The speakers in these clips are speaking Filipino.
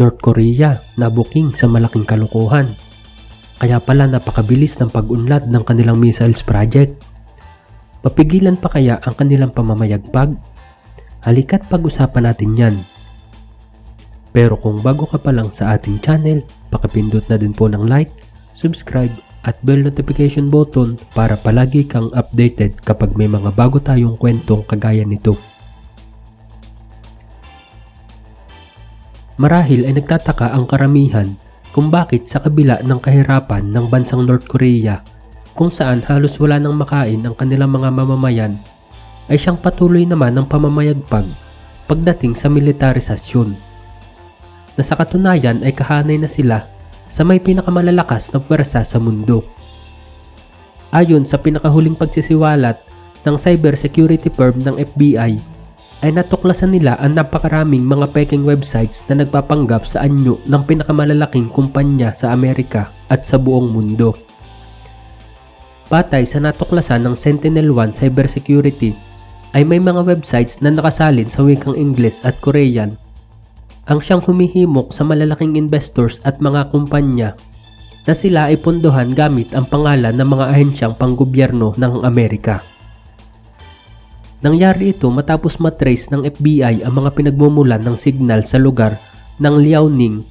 North Korea na booking sa malaking kalukuhan. Kaya pala napakabilis ng pag-unlad ng kanilang missiles project. Mapigilan pa kaya ang kanilang pamamayagpag? Halika't pag-usapan natin yan. Pero kung bago ka pa lang sa ating channel, pakipindot na din po ng like, subscribe at bell notification button para palagi kang updated kapag may mga bago tayong kwentong kagaya nito. Marahil ay nagtataka ang karamihan kung bakit sa kabila ng kahirapan ng bansang North Korea kung saan halos wala nang makain ang kanilang mga mamamayan ay siyang patuloy naman ng pamamayagpag pagdating sa militarisasyon. Na sa katunayan ay kahanay na sila sa may pinakamalalakas na pwersa sa mundo. Ayon sa pinakahuling pagsisiwalat ng cybersecurity firm ng FBI ay natuklasan nila ang napakaraming mga peking websites na nagpapanggap sa anyo ng pinakamalalaking kumpanya sa Amerika at sa buong mundo. Batay sa natuklasan ng Sentinel-1 Cybersecurity ay may mga websites na nakasalin sa wikang Ingles at Korean ang siyang humihimok sa malalaking investors at mga kumpanya na sila ay punduhan gamit ang pangalan ng mga ahensyang panggobyerno ng Amerika. Nangyari ito matapos matrace ng FBI ang mga pinagmumulan ng signal sa lugar ng Liaoning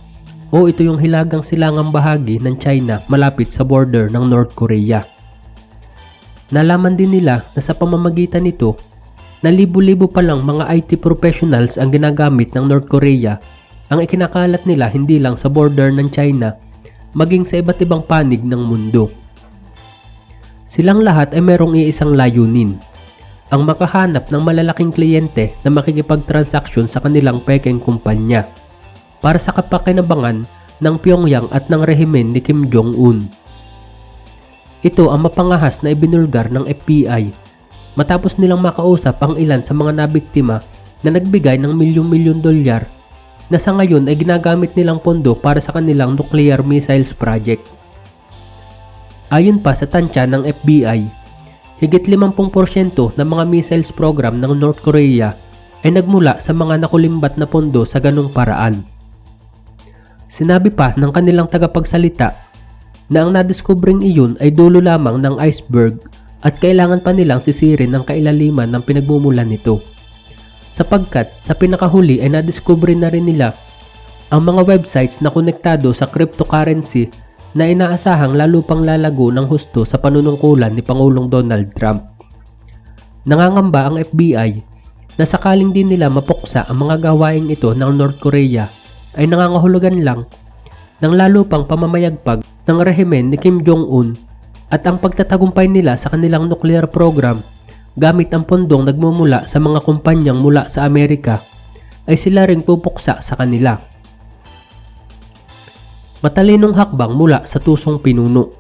o ito yung hilagang silangang bahagi ng China malapit sa border ng North Korea. Nalaman din nila na sa pamamagitan nito na libo-libo pa lang mga IT professionals ang ginagamit ng North Korea ang ikinakalat nila hindi lang sa border ng China maging sa iba't ibang panig ng mundo. Silang lahat ay merong iisang layunin ang makahanap ng malalaking kliyente na makikipagtransaksyon sa kanilang pekeng kumpanya para sa kapakinabangan ng Pyongyang at ng rehimen ni Kim Jong-un. Ito ang mapangahas na ibinulgar ng FBI matapos nilang makausap ang ilan sa mga nabiktima na nagbigay ng milyong-milyon dolyar na sa ngayon ay ginagamit nilang pondo para sa kanilang nuclear missiles project. Ayon pa sa tansya ng FBI, Higit 50% ng mga missiles program ng North Korea ay nagmula sa mga nakulimbat na pondo sa ganong paraan. Sinabi pa ng kanilang tagapagsalita na ang nadiskubring iyon ay dulo lamang ng iceberg at kailangan pa nilang sisirin ang kailaliman ng pinagmumulan nito. Sapagkat sa pinakahuli ay nadiskubre na rin nila ang mga websites na konektado sa cryptocurrency na inaasahang lalo pang lalago ng husto sa panunungkulan ni Pangulong Donald Trump. Nangangamba ang FBI na sakaling din nila mapuksa ang mga gawaing ito ng North Korea ay nangangahulugan lang ng lalo pang pamamayagpag ng rehimen ni Kim Jong-un at ang pagtatagumpay nila sa kanilang nuclear program gamit ang pondong nagmumula sa mga kumpanyang mula sa Amerika ay sila ring pupuksa sa kanila. Matalinong hakbang mula sa tusong pinuno.